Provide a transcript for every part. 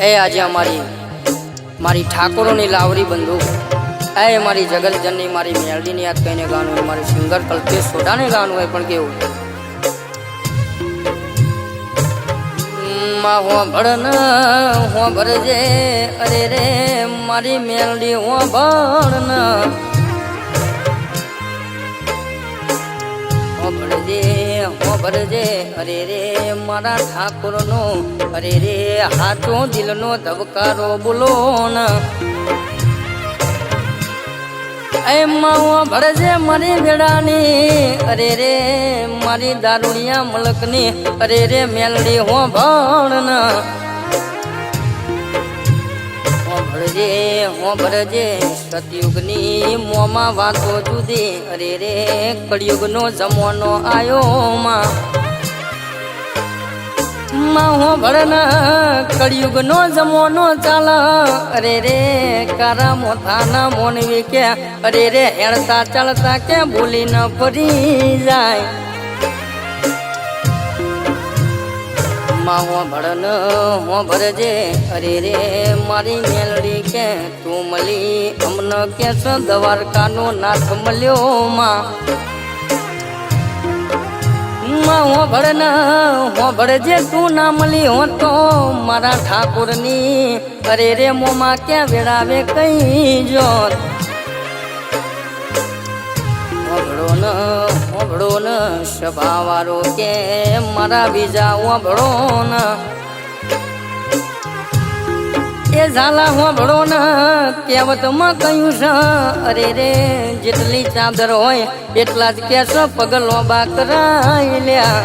એ આજે અમારી, મારી ઠાકોરોની લાવરી બંધુ. એ મારી જગતજનની મારી મેલડીની યાદ કહીને ગાવાનું હોય મારી સિંગર કલ્પેશ સોડાને ગાવાનું હોય પણ કેવું માં હોંભળ ન હોંભળજે, અરે રે, મારી મેલડી હોંભળ હોંભળજે અરે રે, મારા ઠાકોરનો, અરે રે, હાથો દિલનો ધબકારો બોલો એમાં હોંભળજે મારી વેડાની અરે રે, મારી દારૂડિયા મલકની, અરે રે મેલડી હોંભળ ન. હોંભળજે સતયુગની મોમાં વાતો જુદી. અરે રે, કળિયુગનો જમવાનો આયો માં. માં હોંભળ કળિયુગનો જમવાનો ચાલ. અરે રે, કારા મોથાના મોનવી કે અરે રે, હેણતા ચાલતા કે ભૂલી ન ફરી જાય. માં હોંભળ ન ભરજે. અરે રે, મારી મેલડી કે તું મળી અમને કે દ્વારકાનો નાથ મળ્યો માં. માં ભળન ન હોંભળજે તું ના મળી હો તો મારા ઠાકોરની. અરે રે મોમાં ક્યાં વેળાવે કઈ જોત? હોંભળો ન સભાવાળો કે મારા બીજા હોંભળો ન. એ ઝાલા હોંભળો ન કહેવતમાં કહ્યું છે અરે રે, જેટલી ચાદર હોય એટલા જ કેશો પગલો બા કરાય લ્યા.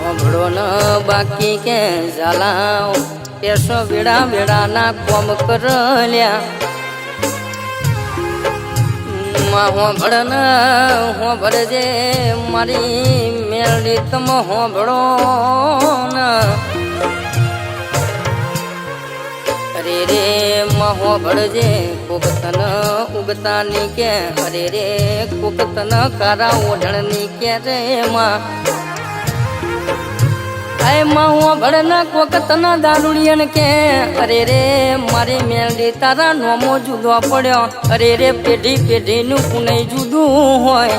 હોંભળો ન, બાકી કે ઝાલા કેસો વેડા વેડાના કોમ કર લ્યા. માં હોંભળ ન, હોંભળજે મારી મેળડી તમ હોંભળો અરે રે મહો ભળજે કુકતન ઉગતા ની કે. અરે રે, કુકતન તન ઓઢણની કે રે, માં. આયમાં હોંભળ ન કોક તન દારૂડિયન કે? અરે રે, મારી મેલડી તારા નોમો જુદો પડ્યો. અરે રે, પેઢી પેઢીનું પુનય જુદું હોય.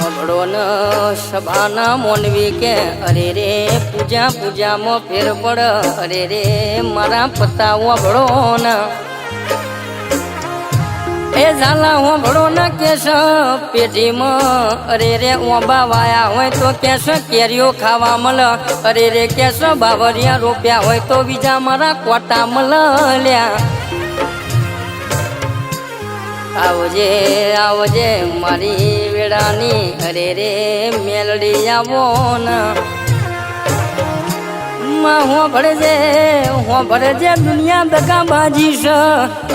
હોંભળો ન સભાના મોનવી કે, અરે રે, પૂજા પૂજામાં ફેર પડ. અરે રે, મારા પતા અભળો ન એ ઝાલા હોંભળો ન કેશ, પેઢીમાં અરે રે ઓબા વાયા હોય તો કેશ, કેરીઓ ખાવા મળ અરે રે કેશ, બાવરિયા રોપ્યા હોય તો બીજા મારા કોટા મળ્યા આવજે આવજે મારી વેડાની અરે રે મેલડી આવો ને. માં હું ભળજે હું ભળજે દુનિયા દગાબાજી છે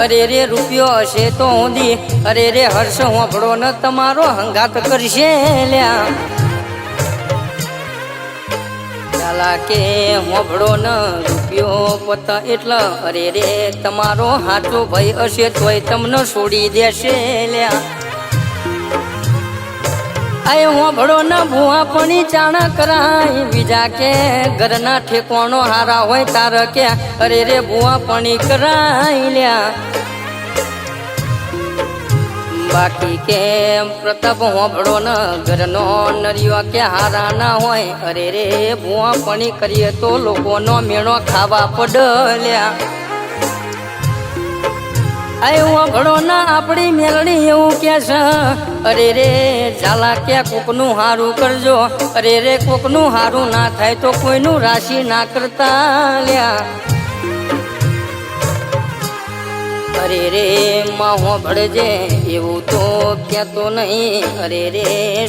અરે રે રૂપિયો હશે તો ઊંધી અરે રે હર્ષ, હું ભળો ન તમારો હંગાત કરશે લ્યા. ચાલા કે હોભળો ન રૂપિયો પોતા એટલે. અરે રે તમારો હાચો ભાઈ હશે તોય તમને છોડી દેશે લ્યા. આય હોભળો ના ભૂવા, પણી ચાણા કરાય. બીજા કે, ઘરના ઠેકોણો હારા હોય તાર કે. અરે રે ભૂવા, પણી કરાય લ્યા. બાકી કે, પ્રતાપ હોંભળો ન, ઘરનો નરિયો કે હારા ના હોય. અરે રે ભૂવા, પણી કરીએ તો લોકોનો મેળો ખાવા પડલ્યા આય હોંભળો ના, આપણી મેલડી એવું કે છે અરે રે, ઝાલા કે કોકનું હારું કરજો? અરે રે, કોકનું હારું ના થાય તો કોઈનું રાશિ ના કરતા લ્યા. અરે રે માહો ભળજે, એવું તો કહેતો નહીં. અરે રે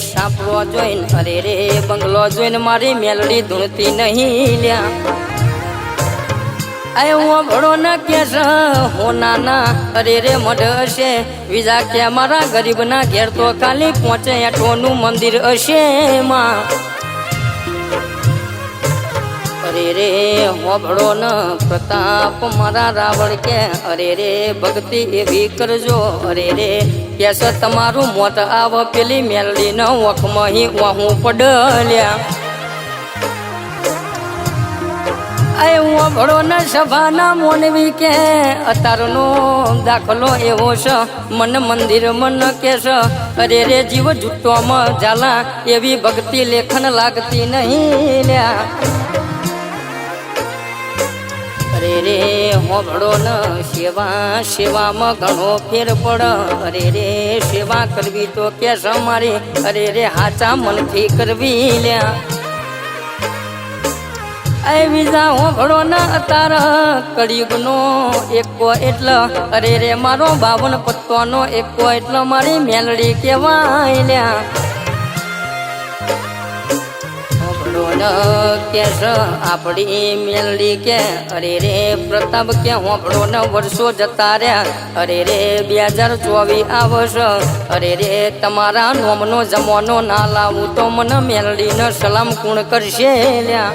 સાંપડો જોઈને, અરે રે, બંગલો જોઈને મારી મેલડી ધૂણતી નહીં લ્યા. આય ભણો ન કે હો નાના, અરે રે મઢ હશે. બીજા કે મારા ગરીબના ઘેર તો ખાલી પહોંચે એઠોનું મંદિર હશે માં અરે રે હોભળો ન, પ્રતાપ મારા રાવણ કે. અરે રે, ભક્તિ એવી કરજો. અરે રે કેસ તમારું મોત આવ, પેલી મેલડી ન હી વાહું પડલ્યા. એ હું ભળો સભાના મોનવી કે, અતારનો દાખલો એવો છે મન મંદિર મન કે છે અરે રે જીવ જુટ્ટોમાં ઝાલા, એવી ભક્તિ લેખન લાગતી નહીં લ્યા. અરે રે હોભળો ન, સેવા, સેવામાં ઘણો ફેર પડ. અરે રે સેવા કરવી તો કે મારી. અરે રે હાચા મનથી કરવી લ્યા. એ હું હોભળો ન અતાર કળિયુગનો એકો એટલો, અરે રે મારો બાવન પત્તોનો એકો એટલો મારી મેલડી કહેવાય લ્યા. હોભળો ન આપણી મેલડી કે, અરે રે પ્રતાપ કે, હોભળો ન વર્ષો જતા રહ્યા. અરે રે બે હજાર ચોવીસ આવશ અરે રે તમારા નોમનો જમવાનો ના લાવું તો મને મેલડીનો સલામ કુણ કરશે લ્યા.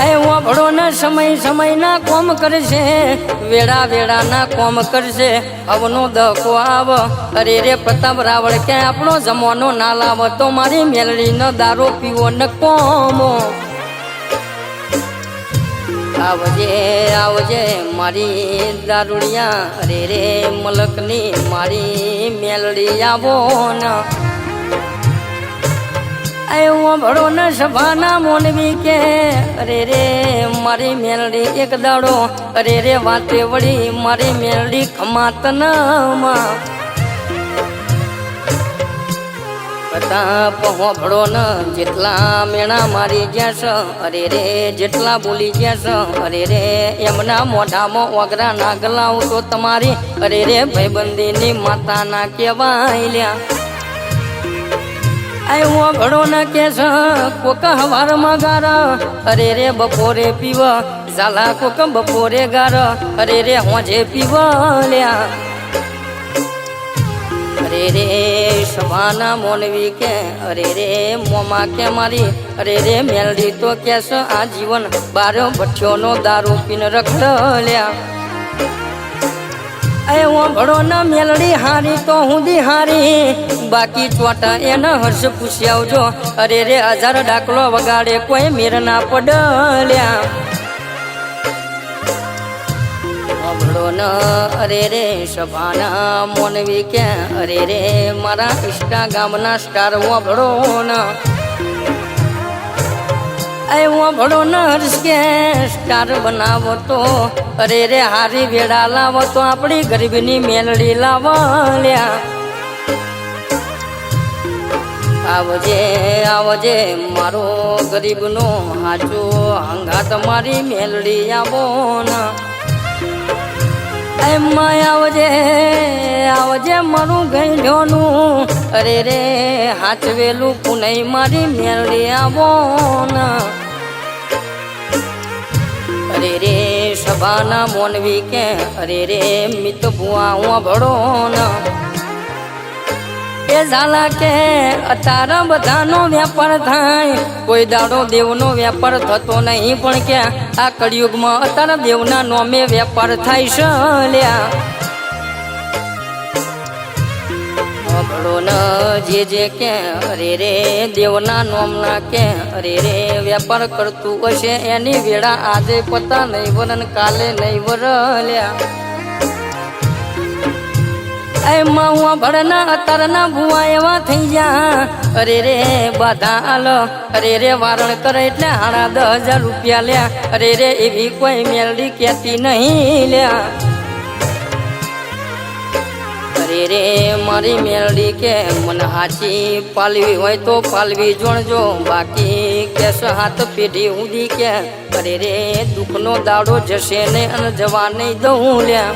એ વાપડો ના સમય સમય ના કોમ કરશે. વેળા વેળા ના કોમ કરશે. અવનો દકો આવ. અરે રે પ્રતાપ રાવળ, કે આપણો જમવાનો ના લાવ. તો મારી મેલડી નો દારૂ પીવો ન કોમો. આવજે આવજે મારી દારૂડિયા. અરે રે મલકની મારી મેલડી આવો ના. જેટલા મેણા મારી ગયા અરે રે, જેટલા બોલી ગયા અરે રે, એમના મોઢામાં ઓગરા ના ગલાવું તો તમારી. અરે રે, ભાઈબંધીની માતાના કહેવાય લ્યા. આવ્યો ઘડો ના કેસ, કોક હવારમાં ગાર અરે રે બપોરે પીવ, ઝાલા કોક બપોરે ગાર. અરે રે હોજે પીવ લ્યા. અરે રે સભાના મોનવી કે, અરે રે મોમા કે મારી. અરે રે મેલડી તો કેસ આ જીવન બાર ભઠ્યોનો દારૂ પીને રખડ લ્યા. એ હું ભળો ન મેલડી હારી તો હું દી હારી. બાકી ચોટા એને હર્ષ પૂછી આવજો. અરે રે, હજાર ડાકલો વગાડે કોઈ મેર ના પડલ્યા. ભળો ન, અરે રે સભાના મોનવી કે અરે રે, મારા ઇષ્ટા ગામના સ્ટાર હું ભળો ન. એ હું ભળો ન હર્ષ કે સ્ટાર બનાવો તો. અરે રે હારી વેડા લાવો તો આપણી ગરીબની મેલડી લાવો લ્યા. આવજે આવજે મારો ગરીબનો હાચો હંગાત મારી મેલડી આવો ના. એમાં આવજે આવજે મારું ગઈઢોનું અરે રે, હાચવેલું પુનઈ મારી મેળડી આવો અરે રે, સભાના મોનવી કે અરે રે, મિત ભુઆ ભળો એ ઝાલા કે, અતારા બધાનો વેપાર થાય. કોઈ દાડો દેવનો વેપાર થતો નહીં, પણ કે આ કળિયુગમાં અતારા દેવના નોમે વેપાર થાય છે લ્યા. ભળો ન જે જે કે, અરે રે, દેવના નોમના કે, અરે રે, વેપાર કરતું હશે એની વેળા આજે પતા નહીં વરન, કાલે નહીં વરલ્યા. એમાં હું ભળના અતરના ભુવા એવા થઈ જા અરે રે, બાધા આલો અરે રે, વારણ કરે એટલે હાડા દસ હજાર રૂપિયા લ્યા. અરે રે, એવી કોઈ મેલડી કહેતી નહીં લ્યા. અરે રે, મારી મેલડી કે મને હાચી પાલવી હોય તો પાલવી. જોણજો બાકી કેસ હાથ પેઢી ઊંધી કે, અરે રે, દુઃખનો દાડો જશે ને અને જવા નહીં દઉં લ્યા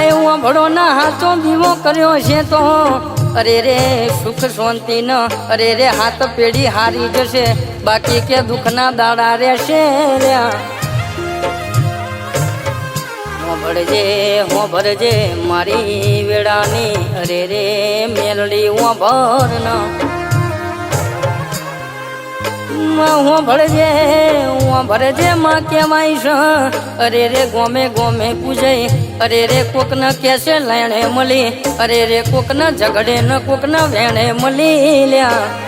એ હું ભળો ના હાથો દીવો કર્યો છે તો, અરે રે, સુખ શાંતિ ન, અરે રે, હાથ પેઢી હારી જશે. બાકી કે દુઃખના દાડા રહેશે લ્યા. ભળજે હો ભરજે, મારી વેળાની અરે રે, મેલડી હું ભર ના હું ભળજે હું ભરજે, માં કેવાય છે, અરે રે ગોમે ગોમે પૂજે, અરે રે ન કેસે લેણે મળી, અરે રે કોક ન ઝઘડે ન કોક ન વેણે મળી લ્યા.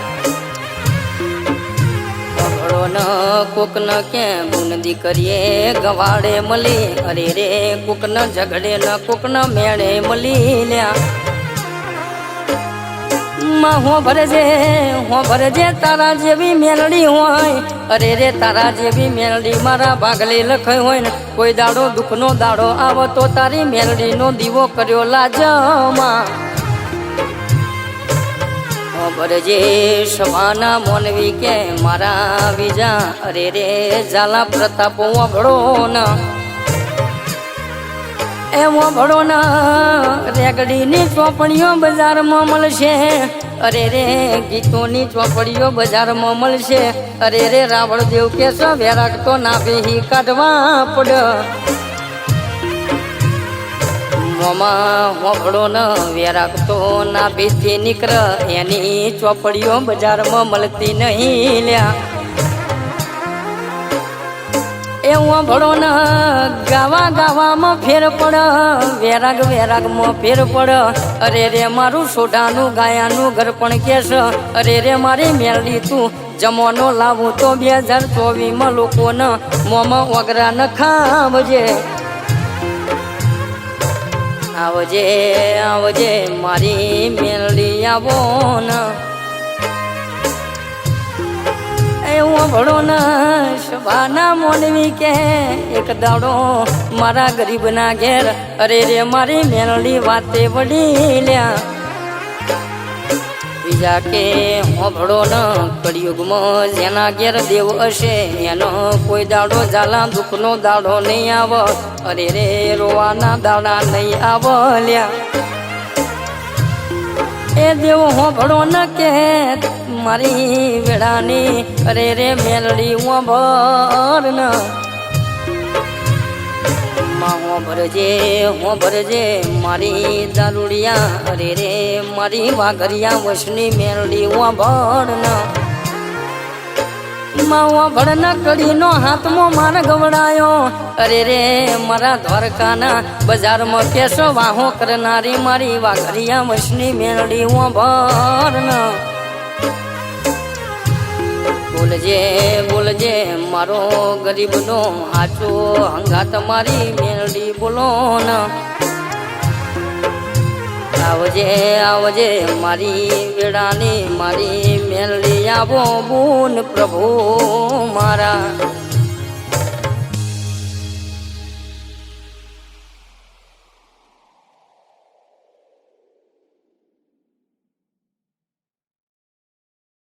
મન કોક ન કે ગુણ દીકરીએ ગવાડે મળી. અરે રે, કોક ન ઝઘડે ન, કોક ન મેળે મળી લ્યા. હો ભરજે હો ભરજે, તારા જેવી મેલડી હોય. અરે રે, તારા જેવી મેલડી મારા ભાગલી લખાઈ હોય ને. કોઈ દાડો દુઃખનો દાડો આવો તો તારી મેલડીનો દીવો કર્યો લાજમાં. હો ભરજે સભાના મોનવી કે મારા બીજા. અરે રે, ઝાલા પ્રતાપ વભળો ના. એ ભળો ના. રેગડીની ચોપડીઓ બજારમાં મળશે. અરે રે, ગીતોની ચોપડીઓ બજારમાં મળશે. અરે રે રાવણ દેવ કેસો વેરાક તો નાભી કાઢવા પડ. મોમાં હોભળો ન વેરાક તો નાભીથી નીકળ એની ચોપડીઓ બજારમાં મળતી નહીં લ્યા. એવું ભળો ન ગાવા ગાવામાં ફેર પડ. વેરાગ વેરાગમાં ફેર પડ. અરે રે મારું સોડાનું ગાયાનું ઘર પણ કેસ. અરે રે મારી મેલડી તું જમવાનો લાવું તો બે હજાર ચોવીસમાં લોકોના મોમાં વગરા ન ખાવજે. આવજે આવજે, મારી મેલડી આવો એવું ભળો ના, શબાના મોનવી કે, એક દાડો મારા ગરીબના ઘેર. અરે રે, મારી મેલડી વાતે વડી લ્યા. બીજા કે હોભળો ન, કળિયુગમાં જેના ઘેર દેવ હશે, એનો કોઈ દાડો ઝાલા, દુઃખનો દાડો નહીં આવ. અરે રે, રોવાના દાડા નહીં આવ લ્યા. એ દેવ હોભળો ન કે, મારી વેળાની, અરે રે મેલડી ના ન. માં હો ભરજે હો ભરજે, મારી દારૂડિયા, અરે રે, મારી વાઘરિયા વસની મેરડી હું ભર ન માવા ભડના કડીનો હાથમાં માર ગવડાયો. અરે મારા દ્વારકાના બજારમાં કેસો વાહો કરનારી મારી વાઘરિયા, વશની મેળડી હું ભરન બોલજે બોલજે, મારો ગરીબનો હાચો હંગાત મારી મેલડી બોલો આવજે આવજે, મારી વેળાની મારી મેલડી આવો બુન પ્રભુ મારા.